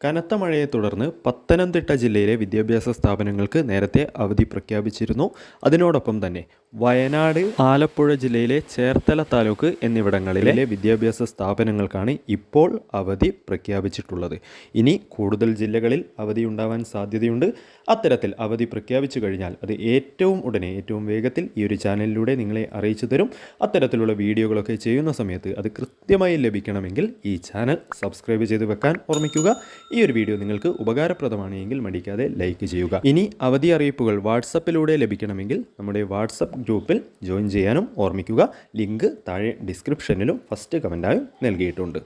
കനത്ത മഴയെ തുടർന്ന് പത്തനംതിട്ട ജില്ലയിലെ വിദ്യാഭ്യാസ സ്ഥാപനങ്ങൾക്ക് നേരത്തെ അവധി പ്രഖ്യാപിച്ചിരുന്നു. അതിനോടൊപ്പം തന്നെ വയനാട് ആലപ്പുഴ ജില്ലയിലെ ചേർത്തല താലൂക്ക് എന്നിവിടങ്ങളിലെ വിദ്യാഭ്യാസ സ്ഥാപനങ്ങൾക്കാണ് ഇപ്പോൾ അവധി പ്രഖ്യാപിച്ചിട്ടുള്ളത്. ഇനി കൂടുതൽ ജില്ലകളിൽ അവധി ഉണ്ടാവാൻ സാധ്യതയുണ്ട്. അത്തരത്തിൽ അവധി പ്രഖ്യാപിച്ചു കഴിഞ്ഞാൽ അത് ഏറ്റവും ഉടനെ ഏറ്റവും വേഗത്തിൽ ഈ ഒരു ചാനലിലൂടെ നിങ്ങളെ അറിയിച്ചു തരും. അത്തരത്തിലുള്ള വീഡിയോകളൊക്കെ ചെയ്യുന്ന സമയത്ത് അത് കൃത്യമായി ലഭിക്കണമെങ്കിൽ ഈ ചാനൽ സബ്സ്ക്രൈബ് ചെയ്ത് വെക്കാൻ ഓർമ്മിക്കുക. ഈ ഒരു വീഡിയോ നിങ്ങൾക്ക് ഉപകാരപ്രദമാണ് എങ്കിൽ മടിക്കാതെ ലൈക്ക് ചെയ്യുക. ഇനി അവധി അറിയിപ്പുകൾ വാട്സപ്പിലൂടെ ലഭിക്കണമെങ്കിൽ നമ്മുടെ വാട്സപ്പ് ഗ്രൂപ്പിൽ ജോയിൻ ചെയ്യാനും ഓർമ്മിക്കുക. ലിങ്ക് താഴെ ഡിസ്ക്രിപ്ഷനിലും ഫസ്റ്റ് കമന്റായും നൽകിയിട്ടുണ്ട്.